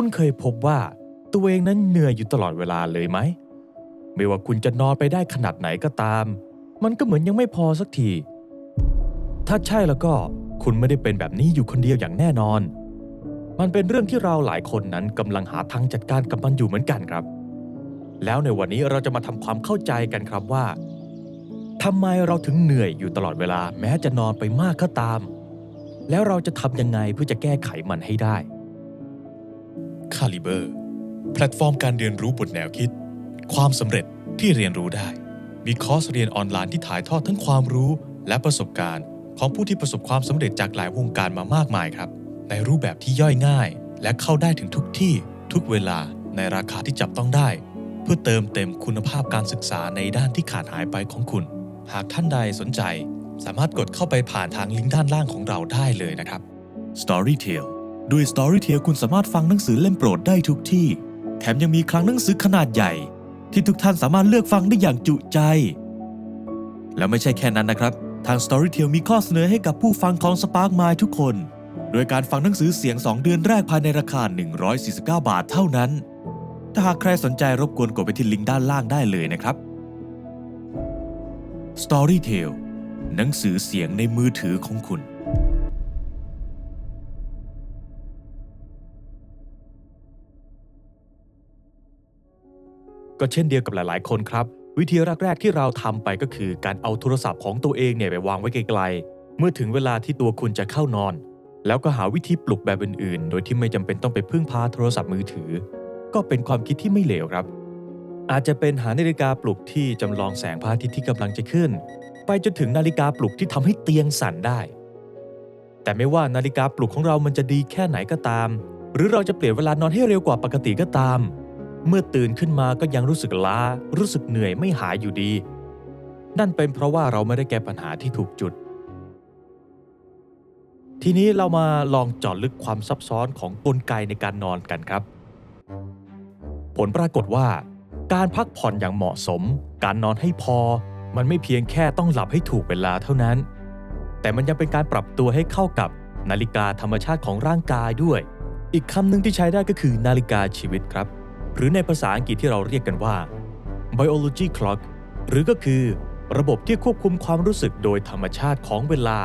คุณเคยพบว่าตัวเองนั้นเหนื่อยอยู่ตลอดเวลาเลยไหม ไม่ว่าคุณจะนอนไปได้ขนาดไหนก็ตาม มันก็เหมือนยังไม่พอสักที ถ้าใช่แล้วก็คุณไม่ได้เป็นแบบนี้อยู่คนเดียวอย่างแน่นอน มันเป็นเรื่องที่เราหลายคนนั้นกำลังหาทางจัดการกับมันอยู่เหมือนกันครับ แล้วในวันนี้เราจะมาทำความเข้าใจกันครับว่าทำไมเราถึงเหนื่อยอยู่ตลอดเวลา แม้จะนอนไปมากก็ตาม แล้วเราจะทำยังไงเพื่อจะแก้ไขมันให้ได้ คาลิเบอร์แพลตฟอร์มการเรียนรู้บทแนวคิด ความสำเร็จที่เรียนรู้ได้ มีคอร์สเรียนออนไลน์ที่ถ่ายทอดทั้งความรู้และประสบการณ์ ของผู้ที่ประสบความสำเร็จจากหลายวงการมามากมายครับ ในรูปแบบที่ย่อยง่าย และเข้าได้ถึงทุกที่ทุกเวลาในราคาที่จับต้องได้ เพื่อเติมเต็มคุณภาพการศึกษาในด้านที่ขาดหายไปของคุณ หากท่านใดสนใจ สามารถกดเข้าไปผ่านทางลิงก์ด้านล่างของเราได้เลยนะครับ Storytel ด้วย Storytel คุณสามารถฟังหนังสือเล่มโปรดได้ทุกที่ แถมยังมีคลังหนังสือขนาดใหญ่ ที่ทุกท่านสามารถเลือกฟังได้อย่างจุใจ แล้วไม่ใช่แค่นั้นนะครับ ทาง Storytel มีข้อเสนอให้กับผู้ฟังของ Spark m i ทุกคน โดยการฟังหนังสือเสียง 2 เดือนแรกภายในราคา 149 บาทเท่านั้น ถ้าหากใครสนใจรบกวนกดไปที่ลิงก์ด้านล่างได้เลยนะครับ Storytel หนังสือเสียงในมือถือของคุณ ก็เช่นเดียวกับหลายๆ คนครับ วิธีแรกๆที่เราทำไปก็คือการเอาโทรศัพท์ของตัวเองเนี่ยไปวางไว้ไกลๆ เมื่อถึงเวลาที่ตัวคุณจะเข้านอน แล้วก็หาวิธีปลุกแบบอื่นๆ โดยที่ไม่จำเป็นต้องไปพึ่งพาโทรศัพท์มือถือ ก็เป็นความคิดที่ไม่เลวครับ อาจจะเป็นหานาฬิกาปลุกที่จำลองแสงพระอาทิตย์ที่กำลังจะขึ้น ไปจนถึงนาฬิกาปลุกที่ทำให้เตียงสั่นได้ แต่ไม่ว่านาฬิกาปลุกของเรามันจะดีแค่ไหนก็ตาม หรือเราจะเปลี่ยนเวลานอนให้เร็วกว่าปกติก็ตาม เมื่อตื่นขึ้นมาก็ยังรู้สึกล้า รู้สึกเหนื่อยไม่หายอยู่ดี นั่นเป็นเพราะว่าเราไม่ได้แก้ปัญหาที่ถูกจุด ทีนี้เรามาลองเจาะลึกความซับซ้อนของกลไกในการนอนกันครับ ผลปรากฏว่า การพักผ่อนอย่างเหมาะสม การนอนให้พอ มันไม่เพียงแค่ต้องหลับให้ถูกเวลาเท่านั้น แต่มันยังเป็นการปรับตัวให้เข้ากับนาฬิกาธรรมชาติของร่างกายด้วย อีกคำหนึ่งที่ใช้ได้ก็คือนาฬิกาชีวิตครับ หรือในภาษาอังกฤษที่เราเรียกกันว่า biology clock หรือก็คือระบบที่ควบคุมความรู้สึกโดยธรรมชาติของเวลา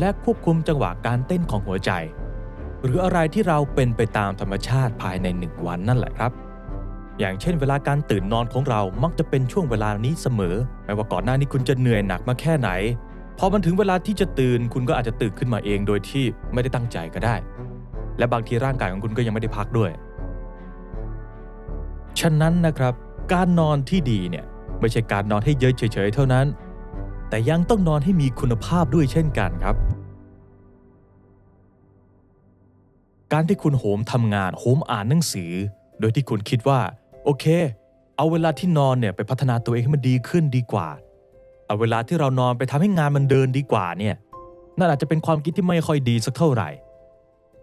และควบคุมจังหวะการเต้นของหัวใจ หรืออะไรที่เราเป็นไปตามธรรมชาติภายในหนึ่งวันนั่นแหละครับ อย่างเช่น เวลาการตื่นนอนของเรามักจะเป็นช่วงเวลานี้เสมอไม่ว่าก่อนหน้านี้คุณจะเหนื่อยหนักมาแค่ไหนพอมันถึงเวลาที่จะตื่นคุณก็อาจจะตื่นขึ้นมาเองโดยที่ไม่ได้ตั้งใจก็ได้ และบางทีร่างกายของคุณก็ยังไม่ได้พักด้วย ฉะนั้นนะครับ การนอนที่ดีเนี่ยไม่ใช่การนอนให้เยอะเฉยๆเท่านั้น แต่ยังต้องนอนให้มีคุณภาพด้วยเช่นกันครับ การที่คุณโหมทำงานโหมอ่านหนังสือ โดยที่คุณคิดว่า โอเค เอาเวลาที่นอนเนี่ยไปพัฒนาตัวเองให้มันดีขึ้นดีกว่า เอาเวลาที่เรานอนไปทำให้งานมันเดินดีกว่าเนี่ยนั่นอาจจะเป็นความคิดที่ไม่ค่อยดีสักเท่าไหร่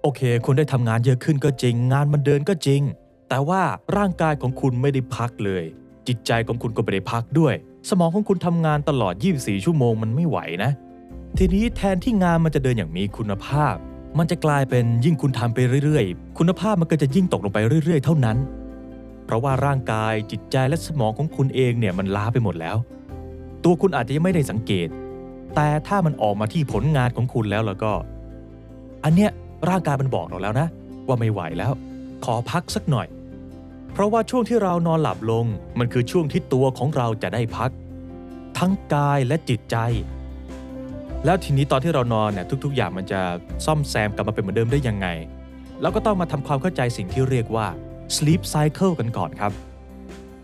โอเค คุณได้ทำงานเยอะขึ้นก็จริง งานมันเดินก็จริง แต่ว่าร่างกายของคุณไม่ได้พักเลย จิตใจของคุณก็ไม่ได้พักด้วย สมองของคุณทำงานตลอด 24 ชั่วโมงมันไม่ไหวนะ ทีนี้แทนที่งานมันจะเดินอย่างมีคุณภาพ มันจะกลายเป็นยิ่งคุณทำไปเรื่อยๆ คุณภาพมันก็จะยิ่งตกลงไปเรื่อย ๆ เท่านั้น เพราะว่าร่างกายจิตใจและสมองของคุณเองเนี่ยมันล้าไปหมดแล้ว ตัวคุณอาจจะยังไม่ได้สังเกต แต่ถ้ามันออกมาที่ผลงานของคุณแล้วแล้วก็ อันเนี้ยร่างกายมันบอกเราแล้วนะ ว่าไม่ไหวแล้ว ขอพักสักหน่อย เพราะว่าช่วงที่เรานอนหลับลงมันคือช่วงที่ตัวของเราจะได้พัก ทั้งกายและจิตใจ แล้วทีนี้ตอนที่เรานอนเนี่ยทุก ๆ อย่างมันจะซ่อมแซมกลับมาเป็นเหมือนเดิมได้ยังไง แล้วก็ต้องมาทำความเข้าใจสิ่งที่เรียกว่า sleep cycle กันก่อนครับ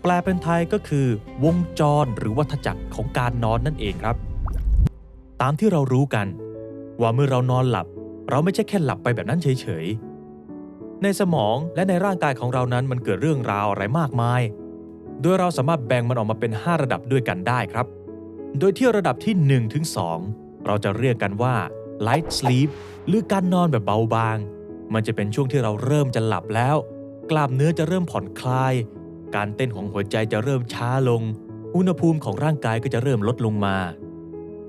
แปลเป็นไทยก็คือ วงจรหรือวัฏจักรของการนอนนั่นเองครับ ตามที่เรารู้กัน ว่าเมื่อเรานอนหลับ เราไม่ใช่แค่หลับไปแบบนั้นเฉยๆ ในสมองและในร่างกายของเรานั้นมันเกิดเรื่องราวอะไรมากมาย โดยเราสามารถแบ่งมันออกมาเป็น 5 ระดับด้วยกันได้ครับ โดยที่ระดับที่1ถึง2เราจะเรียกกันว่า light sleep หรือการนอนแบบเบาบาง มันจะเป็นช่วงที่เราเริ่มจะหลับแล้ว กล้ามเนื้อจะเริ่มผ่อนคลาย การเต้นของหัวใจจะเริ่มช้าลง อุณหภูมิของร่างกายก็จะเริ่มลดลงมา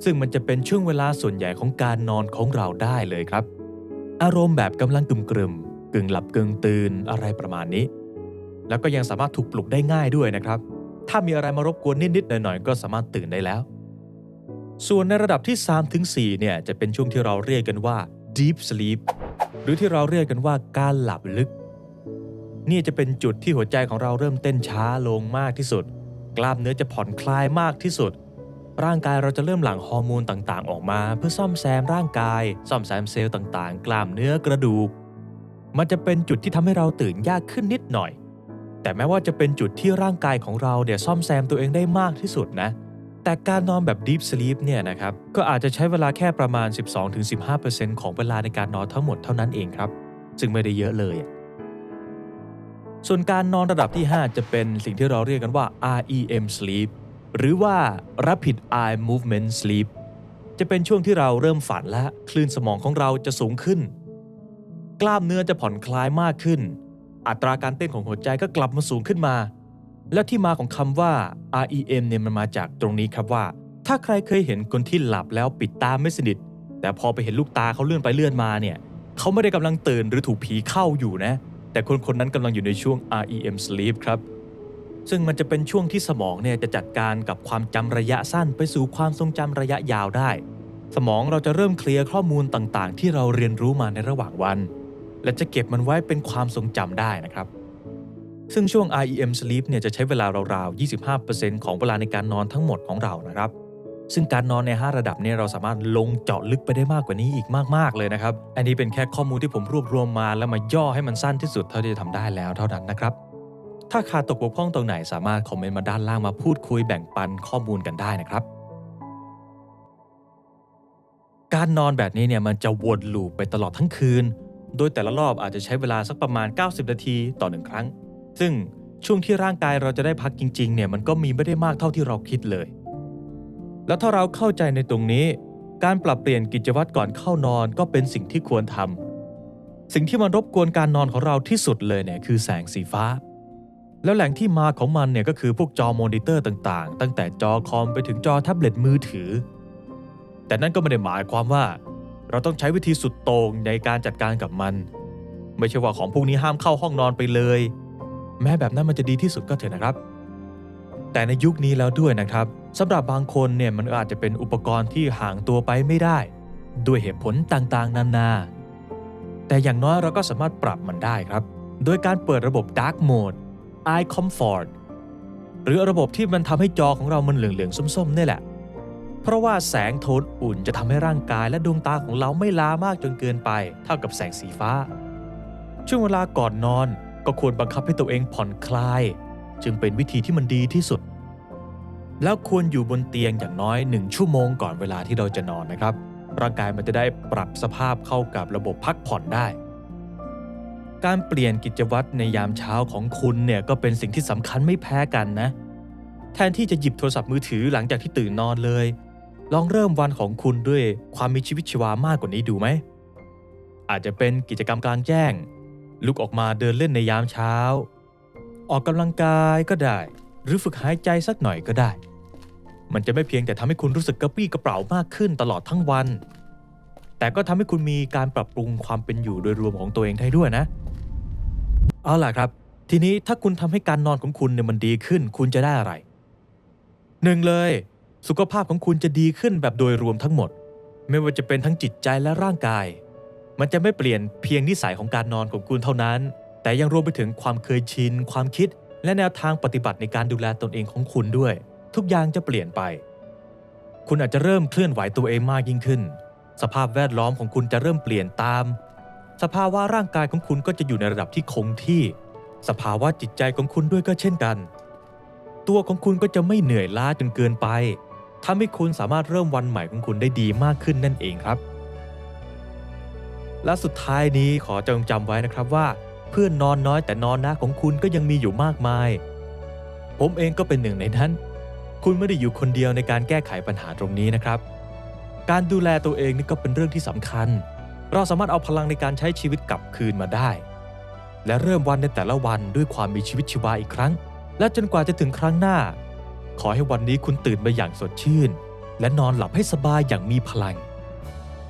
ซึ่งมันจะเป็นช่วงเวลาส่วนใหญ่ของการนอนของเราได้เลยครับ อารมณ์แบบกำลังกึ่มกึม กึ่งหลับกึ่งตื่นอะไรประมาณนี้ แล้วก็ยังสามารถถูกปลุกได้ง่ายด้วยนะครับ ถ้ามีอะไรมารบกวนนิดๆหน่อยๆก็สามารถตื่นได้แล้ว ส่วนในระดับที่3ถึง4เนี่ยจะเป็นช่วงที่เราเรียกกันว่า deep sleep หรือที่เราเรียกกันว่าการหลับลึก นี่จะเป็นจุดที่หัวใจของเราเริ่มเต้นช้าลงมากที่สุด กล้ามเนื้อจะผ่อนคลายมากที่สุด ร่างกายเราจะเริ่มหลั่งฮอร์โมนต่างๆ ออกมา เพื่อซ่อมแซมร่างกาย ซ่อมแซมเซลล์ต่างๆ กล้ามเนื้อกระดูก มันจะเป็นจุดที่ทำให้เราตื่นยากขึ้นนิดหน่อย แต่แม้ว่าจะเป็นจุดที่ร่างกายของเราเนี่ยซ่อมแซมตัวเองได้มากที่สุดนะ แต่การนอนแบบ Deep Sleep เนี่ยนะครับก็อาจจะใช้เวลาแค่ประมาณ 12-15%ของเวลาในการนอนทั้งหมดเท่านั้นเองครับ ซึ่งไม่ได้เยอะเลย ส่วนการนอนระดับที่ 5 จะเป็นสิ่งที่เราเรียกกันว่า REM Sleep หรือว่า Rapid Eye Movement Sleep จะเป็นช่วงที่เราเริ่มฝันและคลื่นสมองของเราจะสูงขึ้น กล้ามเนื้อจะผ่อนคลายมากขึ้น อัตราการเต้นของหัวใจก็กลับมาสูงขึ้นมา และที่มาของคำว่า REM เนี่ยมันมาจากตรงนี้ครับว่า ถ้าใครเคยเห็นคนที่หลับแล้วปิดตาไม่สนิท แต่พอไปเห็นลูกตาเขาเลื่อนไปเลื่อนมาเนี่ยเขาไม่ได้กำลังตื่นหรือถูกผีเข้าอยู่นะ แต่คนคนนั้นกำลังอยู่ในช่วง REM sleep ครับซึ่งมันจะเป็นช่วงที่สมองเนี่ยจะจัดการกับความจำระยะสั้นไปสู่ความทรงจำระยะยาวได้ สมองเราจะเริ่มเคลียร์ข้อมูลต่างๆ ที่เราเรียนรู้มาในระหว่างวัน และจะเก็บมันไว้เป็นความทรงจำได้นะครับ ซึ่งช่วง REM sleep เนี่ยจะใช้เวลาราวๆ 25%ของเวลาในการนอนทั้งหมดของเรานะครับ ซึ่งการนอนใน 5 ระดับเนี่ยเราสามารถลงเจาะลึกไปได้มากกว่านี้อีกมากๆเลยนะครับ อันนี้เป็นแค่ข้อมูลที่ผมรวบรวมมา แล้วมาย่อให้มันสั้นที่สุดเท่าที่จะทำได้แล้วเท่านั้นนะครับ ถ้าขาดตกบกพร่องตรงไหนสามารถคอมเมนต์มาด้านล่างมาพูดคุยแบ่งปันข้อมูลกันได้นะครับการนอนแบบนี้เนี่ยมันจะวนลูปไปตลอดทั้งคืน โดยแต่ละรอบอาจจะใช้เวลาสักประมาณ 90 นาทีต่อหนึ่งครั้ง ซึ่งช่วงที่ร่างกายเราจะได้พักจริงๆเนี่ยมันก็มีไม่ได้มากเท่าที่เราคิดเลย แล้วถ้าเราเข้าใจในตรงนี้ การปรับเปลี่ยนกิจวัตรก่อนเข้านอนก็เป็นสิ่งที่ควรทำสิ่งที่มันรบกวนการนอนของเราที่สุดเลยเนี่ยคือแสงสีฟ้า แล้วแหล่งที่มาของมันเนี่ยก็คือพวกจอมอนิเตอร์ต่างๆ ตั้งแต่จอคอมไปถึงจอแท็บเล็ตมือถือ แต่นั่นก็ไม่ได้หมายความว่า เราต้องใช้วิธีสุดโต่งในการจัดการกับมัน ไม่ใช่ว่าของพวกนี้ห้ามเข้าห้องนอนไปเลย แม้แบบนั้นมันจะดีที่สุดก็เถอะนะครับ แต่ในยุคนี้แล้วด้วยนะครับสำหรับบางคนเนี่ยมันอาจจะเป็นอุปกรณ์ที่ห่างตัวไปไม่ได้ ด้วยเหตุผลต่างๆ นานา แต่อย่างน้อยเราก็สามารถปรับมันได้ครับ โดยการเปิดระบบ Dark Mode Eye Comfort หรือระบบที่มันทำให้จอของเรามันเหลืองๆส้มๆนี่แหละ เพราะว่าแสงโทนอุ่นจะทำให้ร่างกายและดวงตาของเราไม่ล้ามากจนเกินไป เท่ากับแสงสีฟ้า ช่วงเวลาก่อนนอนก็ควรบังคับให้ตัวเองผ่อนคลาย จึงเป็นวิธีที่มันดีที่สุด แล้วควรอยู่บนเตียงอย่างน้อย1ชั่วโมงก่อนเวลาที่เราจะนอนนะครับ ร่างกายมันจะได้ปรับสภาพเข้ากับระบบพักผ่อนได้ การเปลี่ยนกิจวัตรในยามเช้าของคุณเนี่ยก็เป็นสิ่งที่สำคัญไม่แพ้กันนะ แทนที่จะหยิบโทรศัพท์มือถือหลังจากที่ตื่นนอนเลย ลองเริ่มวันของคุณด้วยความมีชีวิตชีวามากกว่านี้ดูไหม อาจจะเป็นกิจกรรมกลางแจ้ง ลุกออกมาเดินเล่นในยามเช้า ออกกำลังกายก็ได้ หรือฝึกหายใจสักหน่อยก็ได้ มันจะไม่เพียงแต่ทำให้คุณรู้สึกกระปรี้กระเป๋ามากขึ้นตลอดทั้งวัน แต่ก็ทำให้คุณมีการปรับปรุงความเป็นอยู่โดยรวมของตัวเองได้ด้วยนะ เอาล่ะครับ ทีนี้ถ้าคุณทำให้การนอนของคุณเนี่ยมันดีขึ้น คุณจะได้อะไรหนึ่งเลย สุขภาพของคุณจะดีขึ้นแบบโดยรวมทั้งหมด ไม่ว่าจะเป็นทั้งจิตใจและร่างกาย มันจะไม่เปลี่ยนเพียงนิสัยของการนอนของคุณเท่านั้น แต่ยังรวมไปถึงความเคยชิน ความคิด และแนวทางปฏิบัติในการดูแลตนเองของคุณด้วย ทุกอย่างจะเปลี่ยนไป คุณอาจจะเริ่มเคลื่อนไหวตัวเองมากยิ่งขึ้น สภาพแวดล้อมของคุณจะเริ่มเปลี่ยนตาม สภาวะร่างกายของคุณก็จะอยู่ในระดับที่คงที่ สภาวะจิตใจของคุณด้วยก็เช่นกัน ตัวของคุณก็จะไม่เหนื่อยล้าจนเกินไป ทำให้คุณสามารถเริ่มวันใหม่ของคุณได้ดีมากขึ้นนั่นเองครับ และสุดท้ายนี้ขอจงจำไว้นะครับว่า เพื่อนนอนน้อยแต่นอนนะของคุณก็ยังมีอยู่มากมาย ผมเองก็เป็นหนึ่งในนั้น คุณไม่ได้อยู่คนเดียวในการแก้ไขปัญหาตรงนี้นะครับ การดูแลตัวเองนี่ก็เป็นเรื่องที่สำคัญ เราสามารถเอาพลังในการใช้ชีวิตกลับคืนมาได้ และเริ่มวันในแต่ละวันด้วยความมีชีวิตชีวาอีกครั้ง และจนกว่าจะถึงครั้งหน้า ขอให้วันนี้คุณตื่นมาอย่างสดชื่น และนอนหลับให้สบายอย่างมีพลัง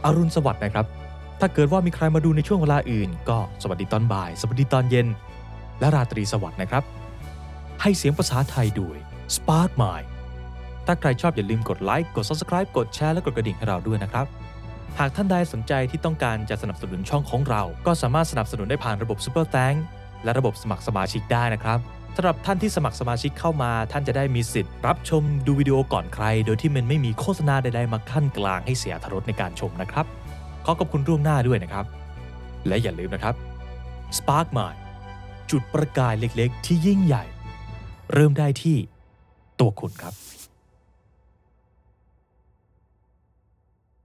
อรุณสวัสดิ์นะครับ ถ้าเกิดว่ามีใครมาดูในช่วงเวลาอื่น ก็สวัสดีตอนบ่าย สวัสดีตอนเย็น และราตรีสวัสดิ์นะครับ ให้เสียงภาษาไทยด้วย Spark Mind ถ้าใครชอบอย่าลืมกดไลค์ กด Subscribe กดแชร์และกดกระดิ่งให้เราด้วยนะครับ หากท่านใดสนใจที่ต้องการจะสนับสนุนช่องของเรา ก็สามารถสนับสนุนได้ผ่านระบบ Super Thank และระบบสมัครสมาชิกได้นะครับ สำหรับท่านที่สมัครสมาชิกเข้ามา ท่านจะได้มีสิทธิ์ รับชมดูวิดีโอก่อนใคร โดยที่มันไม่มีโฆษณาใดๆมาขั้นกลางให้เสียทรรถรสในการชมนะครับ ขอขอบคุณร่วงหน้าด้วยนะครับ และอย่าลืมนะครับ Spark Mind จุดประกายเล็กๆ ที่ยิ่งใหญ่ เริ่มได้ที่ตัวคุณครับ